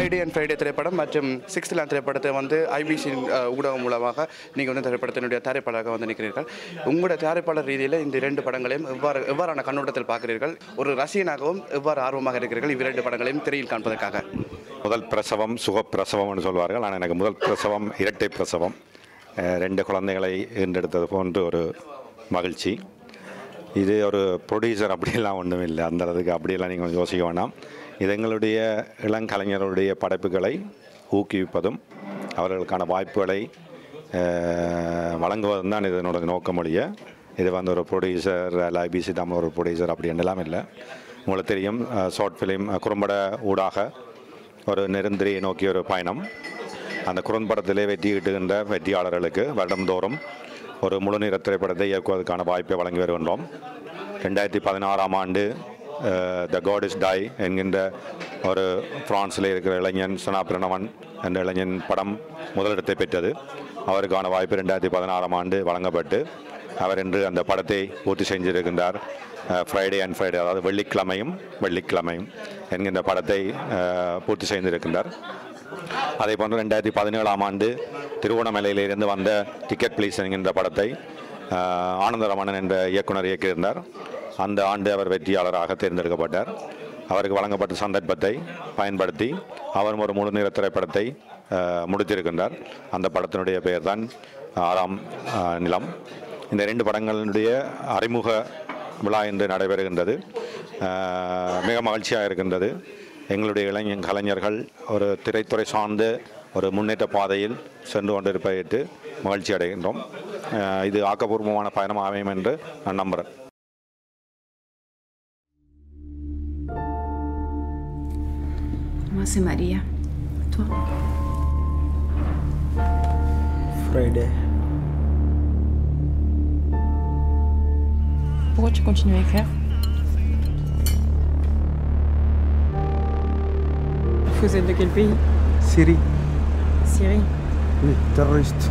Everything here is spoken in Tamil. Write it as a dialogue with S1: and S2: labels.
S1: அண்ட் ஃப்ரைடே திரைப்படம் மற்றும் சிக்ஸ்த் லேண்ட் திரைப்படத்தை வந்து ஐபிசி ஊடகம் மூலமாக நீங்கள் வந்து திரைப்படத்தினுடைய தயாரிப்பாளராக வந்து நிற்கிறீர்கள். உங்களோட தயாரிப்பாளர் ரீதியில் இந்த இரண்டு படங்களையும் எவ்வாறு எவ்வாறான கண்ணோட்டத்தில் பார்க்கிறீர்கள்? ஒரு ரசிகனாகவும் எவ்வாறு ஆர்வமாக இருக்கிறீர்கள் இவ்விரண்டு படங்களையும் திரையில் காண்பதற்காக?
S2: முதல் பிரசவம் சுகப்பிரசவம்னு சொல்வார்கள். ஆனால் எனக்கு முதல் பிரசவம் இரட்டை பிரசவம். ரெண்டு குழந்தைகளை ஈண்டெடுத்தது போன்று ஒரு மகிழ்ச்சி. இது ஒரு ப்ரொடியூசர் அப்படியெல்லாம் ஒன்றும் இல்லை அந்த அளவுக்கு அப்படியெல்லாம் நீங்கள் யோசிக்க வேணாம். இது எங்களுடைய இளங்கலைஞர்களுடைய படைப்புகளை ஊக்குவிப்பதும் அவர்களுக்கான வாய்ப்புகளை வழங்குவதும் தான் இதனோட நோக்கமொழிய இது வந்து ஒரு ப்ரொடியூசர் ஐபிசி தமிழ் ஒரு ப்ரொடியூசர் அப்படி எல்லாம் இல்லை. உங்களுக்கு தெரியும் ஷார்ட் ஃபிலிம் குறும்பட ஊடாக ஒரு நெருந்திரியை நோக்கிய ஒரு பயணம். அந்த குறும்படத்திலே வெற்றி ஈட்டுகின்ற வெற்றியாளர்களுக்கு வருடந்தோறும் ஒரு முழுநீர திரைப்படத்தை இயக்குவதற்கான வாய்ப்பை வழங்கி வருகின்றோம். ரெண்டாயிரத்தி பதினாறாம் ஆண்டு த காட் இஸ் டை என்கின்ற ஒரு ஃப்ரான்ஸில் இருக்கிற இளைஞன் சனா பிரணவன் என்ற இளைஞன் படம் முதலிடத்தை பெற்றது. அவருக்கான வாய்ப்பு ரெண்டாயிரத்தி பதினாறாம் ஆண்டு வழங்கப்பட்டு அவர் இன்று அந்த படத்தை பூர்த்தி செஞ்சிருக்கின்றார். ஃப்ரைடே அண்ட் ஃப்ரைடே அதாவது வெள்ளிக்கிழமையும் வெள்ளிக்கிழமையும் என்கின்ற படத்தை uh, பூர்த்தி செய்திருக்கின்றார். அதே போன்று ரெண்டாயிரத்தி பதினேழாம் ஆண்டு திருவோணமலையிலிருந்து வந்த டிக்கெட் பிளீஸ் என்கின்ற படத்தை uh, ஆனந்தரமணன் என்ற இயக்குனர் இயக்கியிருந்தார். அந்த ஆண்டு அவர் வெற்றியாளராக தேர்ந்தெடுக்கப்பட்டார். அவருக்கு வழங்கப்பட்ட சந்தர்ப்பத்தை பயன்படுத்தி அவரும் ஒரு முழு நிற திரைப்படத்தை முடித்திருக்கின்றார். அந்த படத்தினுடைய பெயர் தான் ஆறாம் நிலம். இந்த ரெண்டு படங்களுடைய அறிமுக விழா இன்று நடைபெறுகின்றது. மிக மகிழ்ச்சியாக இருக்கின்றது. எங்களுடைய இளைஞ கலைஞர்கள் ஒரு திரைத்துறை சார்ந்து ஒரு முன்னேற்ற பாதையில் சென்று கொண்டிருப்பதற்கு மகிழ்ச்சி அடைகின்றோம் இது ஆக்கப்பூர்வமான பயணம் அமையும் என்று நான் நம்புகிறேன்
S3: Moi, c'est Maria. Toi
S4: Friday.
S5: Pourquoi tu continues à écrire?
S6: Vous êtes de quel pays?
S4: Syrie.
S6: Syrie.
S4: Oui, terroriste.